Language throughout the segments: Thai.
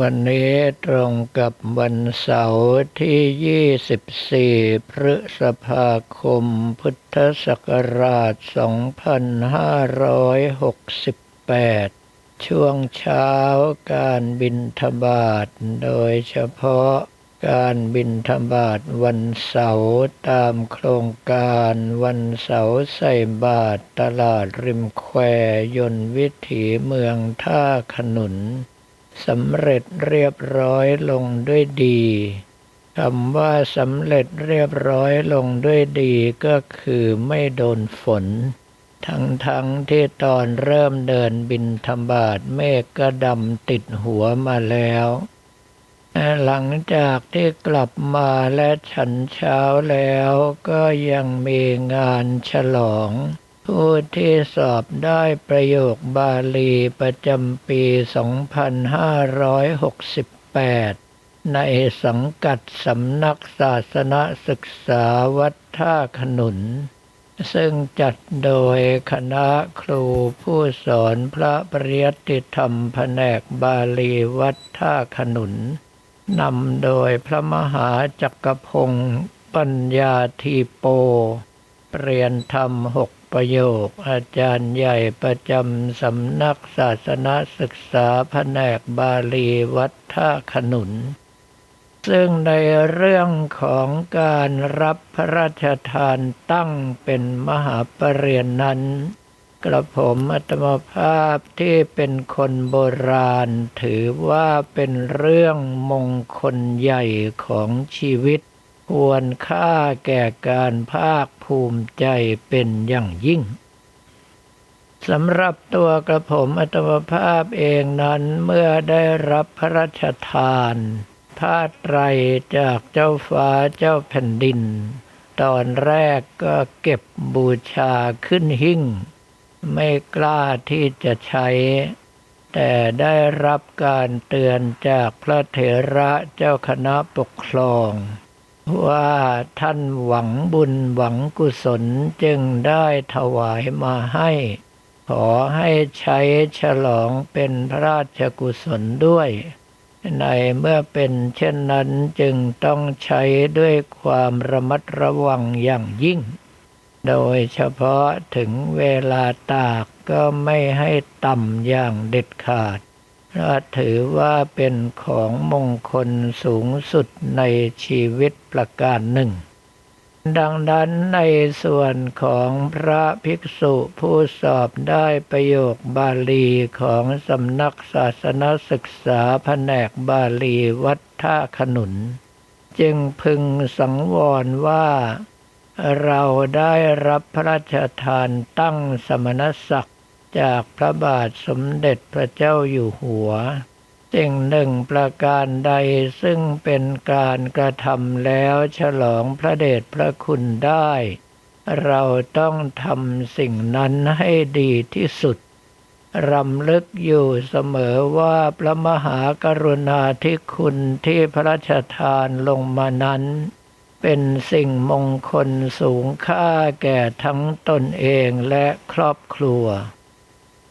วันนี้ตรงกับวันเสาร์ที่ 24 พฤษภาคม พุทธศักราช 2568 ช่วงเช้าการบินทบาทโดยเฉพาะการบินทบาทวันเสาร์ตามโครงการวันเสาร์ใส่บาทตลาดริมแคว ยนวิถีเมืองท่าขนุน สำเร็จเรียบร้อยลงด้วยดีคำว่าสำเร็จเรียบร้อยลงด้วยดีก็คือไม่โดนฝน ทั้งทั้งที่ตอนเริ่มเดินบินธบาตเมฆก็ดำติดหัวมาแล้วหลังจากที่กลับมาและฉันเช้าแล้วก็ยังมีงานฉลอง ผู้ที่สอบได้ประโยคบาลีประจำปี 2568 ในสังกัดสำนักศาสนศึกษาวัดท่าขนุน ซึ่งจัดโดยคณะครูผู้สอนพระปริยติธรรมแผนกบาลีวัดท่าขนุน นำโดยพระมหาจักรพงศ์ปัญญาทีโป เรียนธรรมหกประโยค อาจารย์ใหญ่ประจำสำนักศาสนาศึกษาแผนกบาลีวัดท่าขนุน ซึ่งในเรื่องของการรับพระราชทานตั้งเป็นมหาปรริญญานั้น กระผมอัตมภาพที่เป็นคนโบราณถือว่าเป็นเรื่องมงคลใหญ่ของชีวิต ควรค่าแก่การภาคภูมิใจเป็นอย่างยิ่งสำหรับตัวกระผมอัตมภาพเองนั้นเมื่อได้รับพระราชทานผ้าไตรจากเจ้าฟ้าเจ้าแผ่นดิน ตอนแรกก็เก็บบูชาขึ้นหิ้งไม่กล้าที่จะใช้ แต่ได้รับการเตือนจากพระเถระเจ้าคณะปกครอง ว่าท่านหวังบุญหวังกุศลจึงได้ถวายมาให้ ขอให้ใช้ฉลองเป็นพระราชกุศลด้วย ในเมื่อเป็นเช่นนั้นจึงต้องใช้ด้วยความระมัดระวังอย่างยิ่ง โดยเฉพาะถึงเวลาตากก็ไม่ให้ต่ำอย่างเด็ดขาด พระถือว่าเป็นของมงคลสูงสุดในชีวิตประการหนึ่ง ดังนั้นในส่วนของพระภิกษุผู้สอบได้ประโยคบาลีของสำนักศาสนศึกษาแผนกบาลีวัดท่าขนุน จึงพึงสังวรว่า เราได้รับพระราชทานตั้งสมณศักดิ์ จากพระบาทสมเด็จพระเจ้าอยู่หัวสิ่งหนึ่งประการใดซึ่งเป็นการกระทำแล้วฉลองพระเดชพระคุณได้ เราต้องทำสิ่งนั้นให้ดีที่สุดรำลึกอยู่เสมอว่าพระมหากรุณาธิคุณที่พระราชทานลงมานั้น เป็นสิ่งมงคลสูงค่าแก่ทั้งตนเองและครอบครัว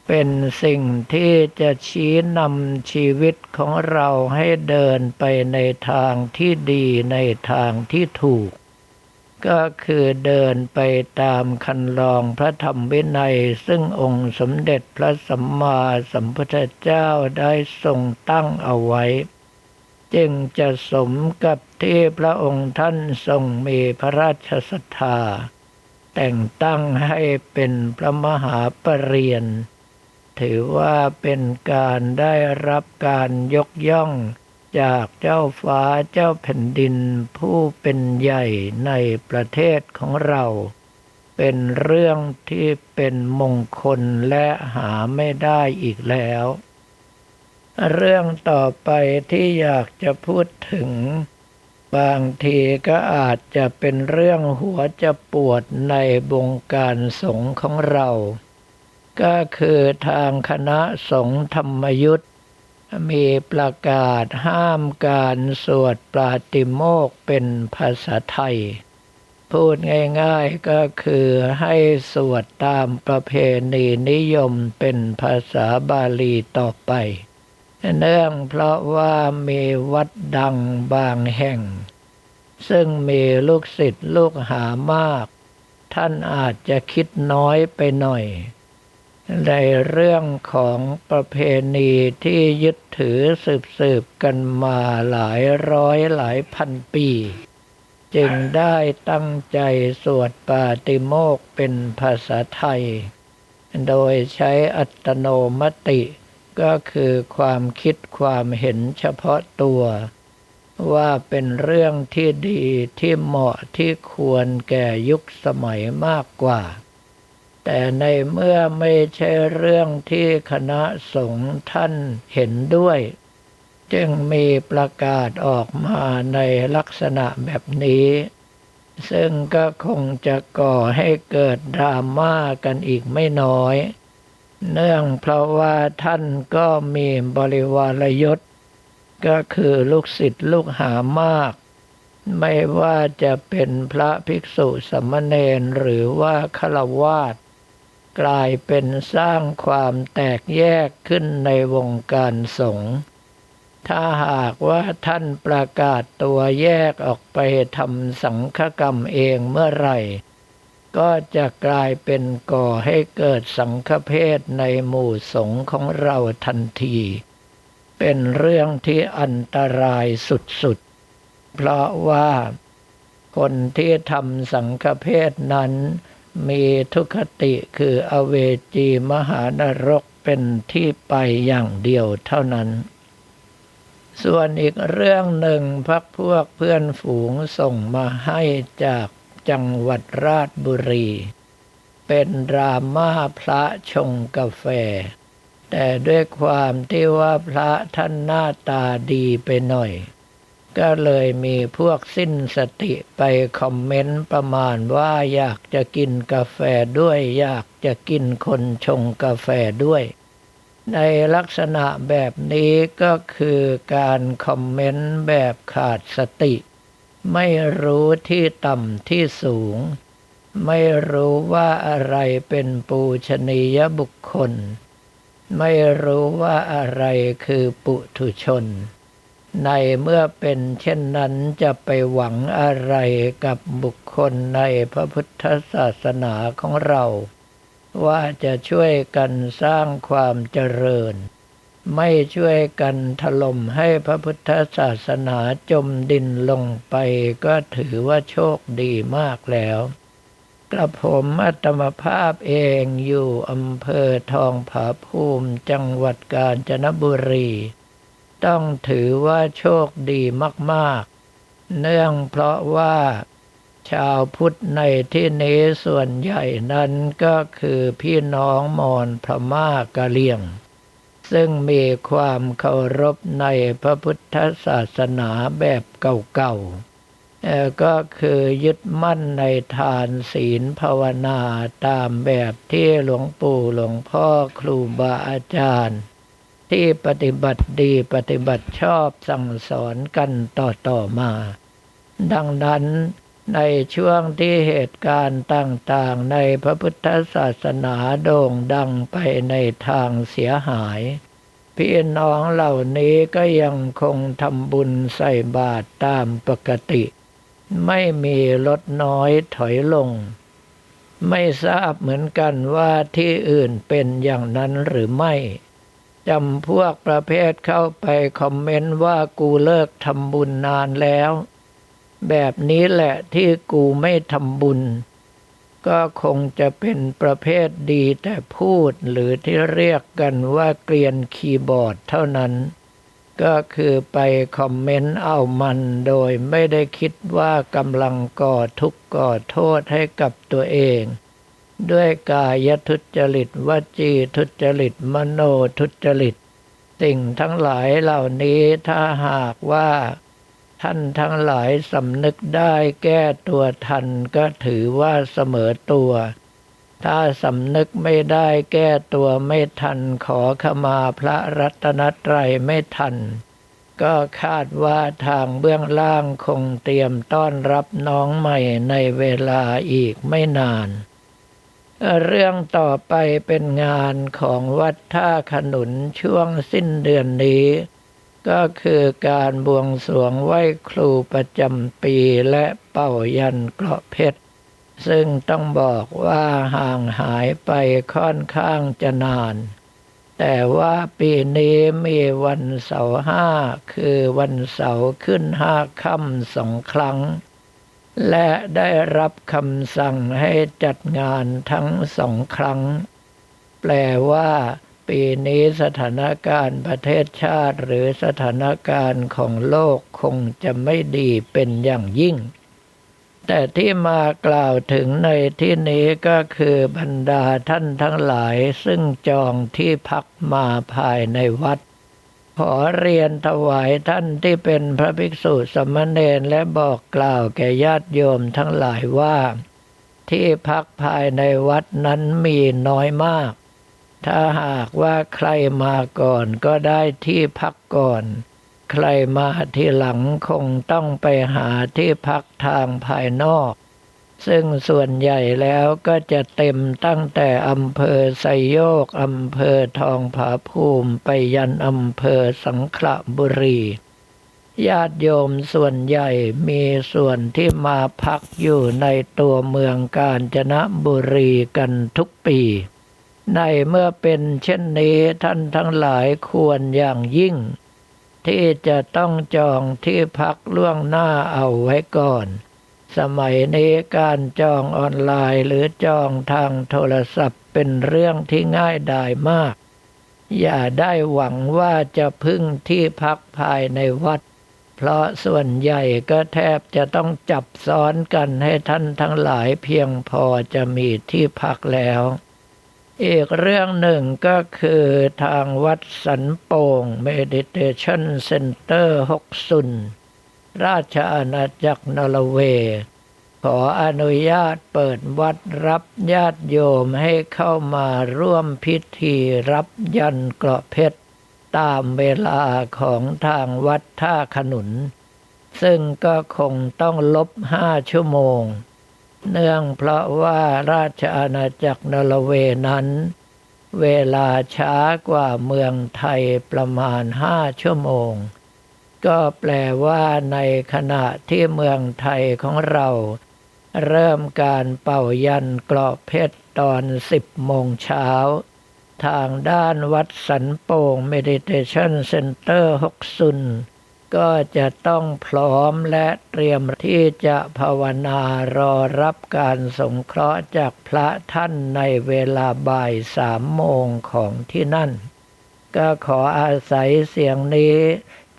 เป็นสิ่งที่จะชี้นำชีวิตของเราให้เดินไปในทางที่ดีในทางที่ถูก ก็คือเดินไปตามคันลองพระธรรมวินัย ซึ่งองค์สมเด็จพระสัมมาสัมพุทธเจ้าได้ทรงตั้งเอาไว้ จึงจะสมกับที่พระองค์ท่านทรงมีพระราชศรัทธาแต่งตั้งให้เป็นพระมหาปรริญญา ถือว่าเป็นการได้รับการยกย่องจากเจ้าฟ้าเจ้าแผ่นดินผู้เป็นใหญ่ในประเทศของเรา เป็นเรื่องที่เป็นมงคลและหาไม่ได้อีกแล้ว เรื่องต่อไปที่อยากจะพูดถึง บางทีก็อาจจะเป็นเรื่องหัวจะปวดในวงการสงฆ์ของเรา ก็คือทางคณะสงฆ์ธรรมยุทธ์มีประกาศห้ามการสวดปาติโมกเป็นภาษาไทย พูดง่ายๆก็คือให้สวดตามประเพณีนิยมเป็นภาษาบาลีต่อไป เนื่องเพราะว่ามีวัดดังบางแห่ง ซึ่งมีลูกศิษย์ลูกหามาก ท่านอาจจะคิดน้อยไปหน่อย ในเรื่องของประเพณีที่ยึดถือสืบสืบกันมาหลายร้อยหลายพันปี จึงได้ตั้งใจสวดปาติโมกเป็นภาษาไทย โดยใช้อัตโนมติก็คือความคิดความเห็นเฉพาะตัว ว่าเป็นเรื่องที่ดีที่เหมาะที่ควรแก่ยุคสมัยมากกว่า แต่ในเมื่อไม่ใช่เรื่องที่คณะสงฆ์ท่านเห็นด้วย จึงมีประกาศออกมาในลักษณะแบบนี้ ซึ่งก็คงจะก่อให้เกิดดราม่ากันอีกไม่น้อย เนื่องเพราะว่าท่านก็มีบริวารยศ ก็คือลูกศิษย์ลูกหามากไม่ว่าจะเป็นพระภิกษุสมณเณรหรือว่าฆราวาส กลายเป็นสร้างความแตกแยกขึ้นในวงการสงฆ์ถ้าหากว่าท่านประกาศตัวแยกออกไปทำสังฆกรรมเองเมื่อไหร่ ก็จะกลายเป็นก่อให้เกิดสังฆเพศในหมู่สงฆ์ของเราทันที เป็นเรื่องที่อันตรายสุดๆ เพราะว่าคนที่ทำสังฆเพศนั้น มีทุคติคืออเวจีมหานรกเป็นที่ไปอย่างเดียวเท่านั้น ส่วนอีกเรื่องหนึ่งพักพวกเพื่อนฝูงส่งมาให้จากจังหวัดราชบุรี เป็นดราม่าพระชงกาแฟ แต่ด้วยความที่ว่าพระท่านหน้าตาดีไปหน่อย ก็เลยมีพวกสิ้นสติไปคอมเมนต์ประมาณว่าอยากจะกินกาแฟด้วย อยากจะกินคนชงกาแฟด้วย ในลักษณะแบบนี้ก็คือการคอมเมนต์แบบขาดสติ ไม่รู้ที่ต่ำที่สูง ไม่รู้ว่าอะไรเป็นปูชนียบุคคล ไม่รู้ว่าอะไรคือปุถุชน ในเมื่อเป็นเช่นนั้นจะไปหวังอะไรกับบุคคลในพระพุทธศาสนาของเรา ว่าจะช่วยกันสร้างความเจริญ ไม่ช่วยกันถล่มให้พระพุทธศาสนาจมดินลงไปก็ถือว่าโชคดีมากแล้วกระผมอัตมภาพเองอยู่อำเภอทองผาภูมิจังหวัดกาญจนบุรี ต้องถือว่าโชคดีมากๆ เนื่องเพราะว่า ชาวพุทธในที่นี้ส่วนใหญ่นั้นก็คือพี่น้องมอญพม่ากะเลียง ซึ่งมีความเคารพในพระพุทธศาสนาแบบเก่าๆ ก็คือยึดมั่นในทานศีลภาวนาตามแบบที่หลวงปู่หลวงพ่อครูบาอาจารย์ ที่ปฏิบัติดีปฏิบัติชอบสั่งสอนกันต่อๆมา ดังนั้นในช่วงที่เหตุการณ์ต่างๆ ในพระพุทธศาสนาโด่งดังไปในทางเสียหาย พี่น้องเหล่านี้ก็ยังคงทำบุญใส่บาตรตามปกติ ไม่มีลดน้อยถอยลง ไม่ทราบเหมือนกันว่าที่อื่นเป็นอย่างนั้นหรือไม่ จำพวกประเภทเข้าไปคอมเมนต์ว่ากูเลิกทำบุญนานแล้ว แบบนี้แหละที่กูไม่ทำบุญ ก็คงจะเป็นประเภทดีแต่พูดหรือที่เรียกกันว่าเกลียนคีย์บอร์ดเท่านั้น ก็คือไปคอมเมนต์เอามันโดยไม่ได้คิดว่ากำลังก่อทุกข์ก่อโทษให้กับตัวเอง ด้วยกายทุจริตวจีทุจริตมโนทุจริต สิ่งทั้งหลายเหล่านี้ถ้าหากว่า ท่านทั้งหลายสำนึกได้แก้ตัวทันก็ถือว่าเสมอตัว ถ้าสำนึกไม่ได้แก้ตัวไม่ทันขอขมาพระรัตนตรัยไม่ทัน ก็คาดว่าทางเบื้องล่างคงเตรียมต้อนรับน้องใหม่ในเวลาอีกไม่นาน เรื่องต่อไปเป็นงานของวัดท่าขนุนช่วงสิ้นเดือนนี้ ก็คือการบวงสรวงไหว้ครูประจำปีและเป่ายันเกราะเพชร ซึ่งต้องบอกว่าห่างหายไปค่อนข้างจะนาน แต่ว่าปีนี้มีวันเสาร์ห้าคือวันเสาร์ขึ้นห้าค่ำสองครั้ง และได้รับคำสั่งให้จัดงานทั้งสองครั้ง แปลว่า ปีนี้สถานการณ์ประเทศชาติหรือสถานการณ์ของโลกคงจะไม่ดีเป็นอย่างยิ่ง แต่ที่มากล่าวถึงในที่นี้ก็คือบรรดาท่านทั้งหลายซึ่งจองที่พักมาภายในวัด ขอเรียนถวายท่านที่เป็นพระภิกษุสมณเณรและบอกกล่าวแก่ญาติโยมทั้งหลายว่า ที่พักภายในวัดนั้นมีน้อยมาก ถ้าหากว่าใครมาก่อนก็ได้ที่พักก่อน ใครมาที่หลังคงต้องไปหาที่พักทางภายนอก ซึ่งส่วนใหญ่แล้วก็จะเต็มตั้งแต่อำเภอไซโยกอำเภอทองผาภูมิไปยันอำเภอสังขละบุรีญาติโยมส่วนใหญ่มีส่วนที่มาพักอยู่ในตัวเมืองกาญจนบุรีกันทุกปี ในเมื่อเป็นเช่นนี้ท่านทั้งหลายควรอย่างยิ่ง ที่จะต้องจองที่พักล่วงหน้าเอาไว้ก่อน สมัยนี้การจองออนไลน์หรือจองทางโทรศัพท์เป็นเรื่องที่ง่ายดายมาก อย่าได้หวังว่าจะพึ่งที่พักภายในวัด เพราะส่วนใหญ่ก็แทบจะต้องจับซ้อนกันให้ท่านทั้งหลายเพียงพอจะมีที่พักแล้ว อีกเรื่องหนึ่งก็คือทางวัดสันโป่ง Meditation Center หกสุน ราชอาณาจักรนอร์เวย์ขออนุญาตเปิดวัดรับญาติโยมให้เข้ามาร่วมพิธีรับยันเกราะเพชร ตามเวลาของทางวัดท่าขนุน ซึ่งก็คงต้องลบห้าชั่วโมง เนื่องเพราะว่าราชอาณาจักรนอร์เวย์นั้น เวลาช้ากว่าเมืองไทยประมาณห้าชั่วโมง ก็แปลว่าในขณะที่เมืองไทยของเรา เริ่มการเป่ายันกรอบเพชรตอนสิบโมงเช้า ทางด้านวัดสันโป่ง Meditation Center หกซุน ก็จะต้องพร้อมและเตรียมที่จะภาวนารอรับการสงเคราะห์จากพระท่านในเวลาบ่ายสามโมงของที่นั่น ก็ขออาศัยเสียงนี้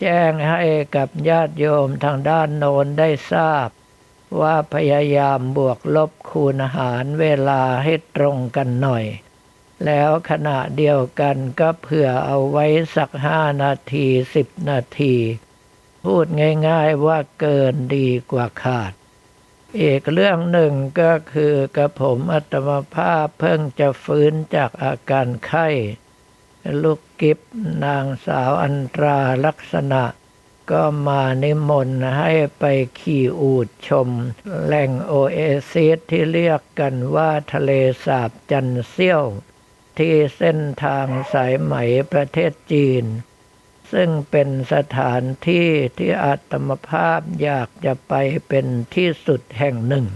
แจ้งให้กับญาติโยมทางด้านโน้นได้ทราบ ว่าพยายามบวกลบคูณหารเวลาให้ตรงกันหน่อย แล้วขณะเดียวกันก็เผื่อเอาไว้สักห้านาทีสิบนาที พูดง่ายๆว่าเกินดีกว่าขาดอีกเรื่องหนึ่งก็คือกระผมอัตมภาพเพิ่งจะฟื้นจากอาการไข้ ลูกกิฟนางสาวอันตราลักษณะ ก็มานิมนต์ให้ไปขี่อูดชม แหล่งโอเอซิสที่เรียกกันว่าทะเลสาบจันเซี่ยว ที่เส้นทางสายไหมประเทศจีน ซึ่งเป็นสถานที่ที่อาตมภาพอยากจะไปเป็นที่สุดแห่งหนึ่ง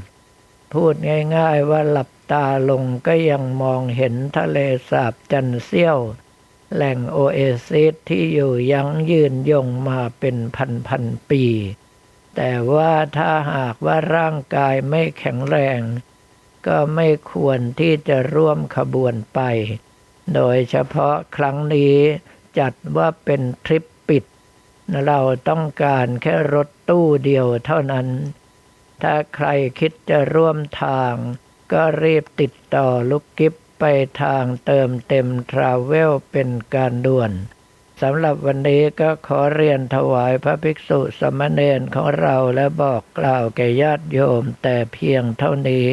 พูดง่ายๆว่าหลับตาลงก็ยังมองเห็นทะเลสาบจันเซี่ยว แหล่งโอเอซิสที่อยู่ยั้งยืนยงมาเป็นพันพันปี แต่ว่าถ้าหากว่าร่างกายไม่แข็งแรง ก็ไม่ควรที่จะร่วมขบวนไป โดยเฉพาะครั้งนี้จัดว่าเป็นทริปปิด เราต้องการแค่รถตู้เดียวเท่านั้น ถ้าใครคิดจะร่วมทาง ก็รีบติดต่อลูกกิฟ ไปทางเติมเต็มทราเวลเป็นการด่วนสำหรับวันนี้ก็ขอเรียนถวายพระภิกษุสมณเณรของเราและบอกกล่าวแก่ญาติโยมแต่เพียงเท่านี้